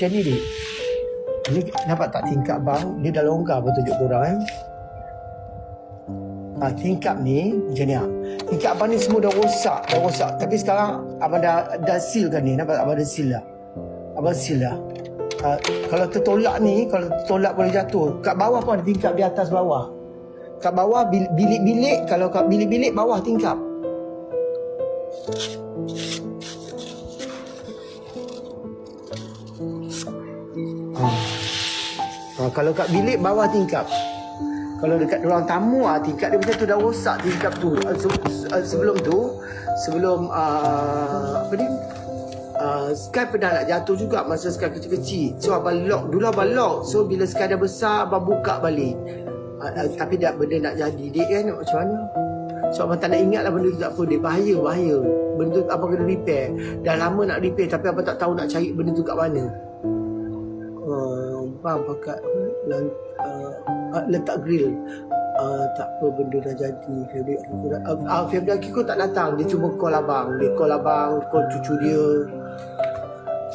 macam ni dik. Ni nampak tak tingkap bang? Ni dah longgar pun tunjuk korang eh. Ha, tingkap ni macam ni ah. Tingkap abang ni semua dah rosak, dah rosak. Tapi sekarang abang dah dah sealkan ni. Nampak tak? abang dah seal dah. Abang seal dah. Ha, kalau tertolak ni, kalau tertolak boleh jatuh. Kat bawah pun ada tingkap di atas bawah. Kat bawah bil- bilik-bilik, kalau kat bilik-bilik bawah tingkap. Ha, kalau kat bilik bawah tingkap. Kalau dekat ruang tamu ah tingkap dia macam tu dah rosak tingkap tu. Ah, se- ah, sebelum tu sebelum uh, apa ni? Uh, Sky pernah nak jatuh juga masa Sky kecil-kecil. So abang lock dulu abang lock. So bila Sky dah besar abang buka balik. Uh, uh, tapi dah benda nak jadi dek kan macam mana? So abang tak nak ingat lah benda tu tak apa Dia bahaya bahaya Benda tu abang kena repair Dah lama nak repair Tapi abang tak tahu nak cari benda tu kat mana Bang pakai apa, lan, uh, uh, Letak grill uh, Tak apa benda dah jadi Febri aku dah uh, uh, Febri aku tak datang Dia cuba call abang Dia call abang Call cucu dia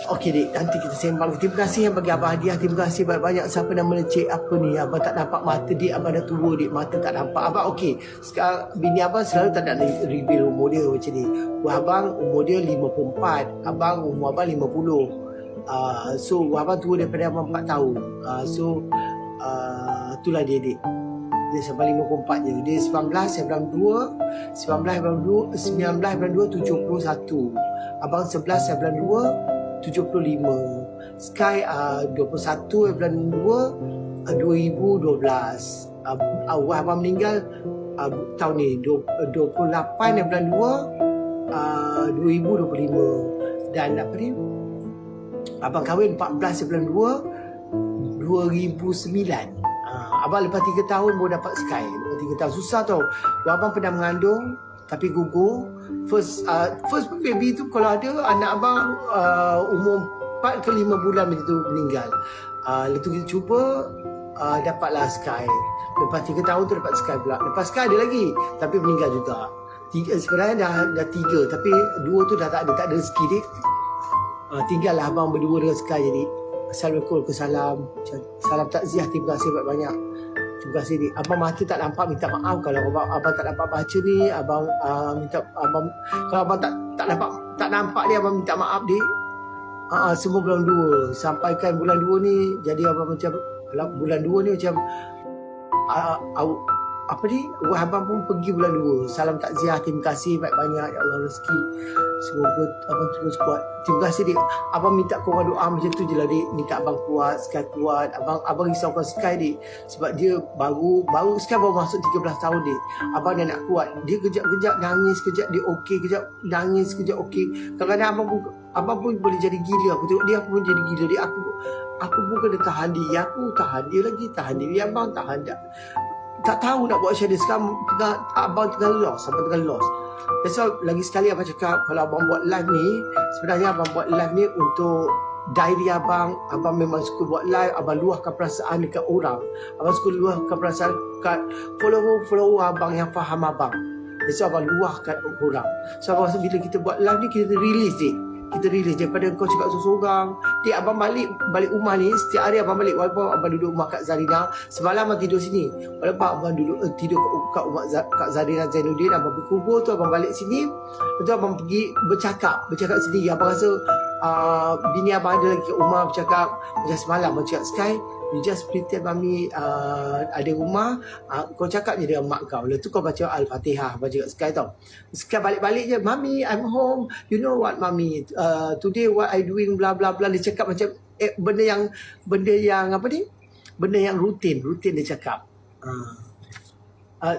Okey dik, nanti kita sembang. Terima kasih yang bagi abang hadiah. Terima kasih banyak-banyak siapa nama cik apa ni. Abang tak nampak mata dik, abang dah tua dik, mata tak nampak. Abang okey. Sekarang bini abang selalu tak nak reveal umur dia macam ni. Abang umur dia 54, abang umur abang 50. Uh, so abang tua daripada abang 4 tahun. Uh, so uh, itulah dia dik. Dia sampai 54 je. Dia 19, saya bilang 2. 19, saya bilang 2. 19, saya bilang 2, 71. Abang 11, saya bilang 2. 75 Sky uh, 21 bulan 2 uh, 2012 uh, Awal abang meninggal uh, tahun ni du- uh, 28 bulan 2 uh, 2025 dan apa ni abang kahwin 14 bulan 2 2009 uh, abang lepas 3 tahun baru dapat Sky. Lepas 3 tahun susah tau. Abang pernah mengandung tapi gugur. First uh, first baby tu kalau ada anak abang uh, umur 4 ke 5 bulan macam tu meninggal. Uh, lepas tu kita cuba uh, dapatlah Sky. Lepas 3 tahun tu dapat Sky pula. Lepas Sky ada lagi tapi meninggal juga. Tiga, sebenarnya dah, dah tiga tapi dua tu dah tak ada tak ada rezeki dia uh, tinggallah abang berdua dengan Sky jadi. Assalamualaikum Salam. Salam takziah Terima kasih banyak-banyak Terima kasih dik. Abang mata tak nampak minta maaf. Kalau abang, abang tak dapat baca ni, abang uh, minta abang kalau abang tak tak nampak tak nampak ni abang minta maaf dik. Ah uh, semua bulan dua. Sampaikan bulan dua ni jadi abang macam bulan dua ni macam uh, uh, apa ni? Abang pun pergi bulan dua. Salam takziah terima kasih banyak-banyak. Ya Allah rezeki. Semoga abang terus kuat. Terima kasih dik. Abang minta korang doa macam tu je lah dik. Minta abang kuat Sky kuat. Abang abang risaukan Sky dik. Sebab dia baru baru Sky baru masuk 13 tahun dik. Abang dah nak kuat. Dia kejap-kejap nangis kejap dia okey kejap nangis kejap okey. Kadang-kadang abang pun abang pun boleh jadi gila. Aku tengok dia aku pun jadi gila dia aku aku pun kena tahan dia aku tahan dia lagi tahan dia abang tahan dia tak tahu nak buat macam mana sekarang tengah, abang tengah lost abang tengah lost. That's why lagi sekali abang cakap kalau abang buat live ni sebenarnya abang buat live ni untuk diary abang. Abang memang suka buat live. Abang luahkan perasaan dekat orang. Abang suka luahkan perasaan kat follower-follower abang yang faham abang. That's why abang luahkan orang. So abang rasa bila kita buat live ni kita release dik kita release daripada kau cakap seorang-seorang Dik abang balik balik rumah ni Setiap hari abang balik Walaupun abang duduk rumah Kak Zarina Semalam abang tidur sini. Walaupun abang duduk uh, tidur kat, kat rumah Kak Zarina Zainuddin Abang pergi kubur tu abang balik sini Lepas tu abang pergi bercakap Bercakap sendiri. Abang rasa uh, Bini abang ada lagi kat rumah bercakap. Macam semalam abang cakap Sky You just pretend mami uh, ada rumah uh, Kau cakap je dengan mak kau. Lepas tu kau baca Al-Fatihah Baca kat Sky tau. Sky balik-balik je Mami I'm home. You know what mami? Uh, Today what I doing bla bla bla. Dia cakap macam eh, Benda yang Benda yang apa ni? Benda yang rutin Rutin dia cakap. Uh, uh,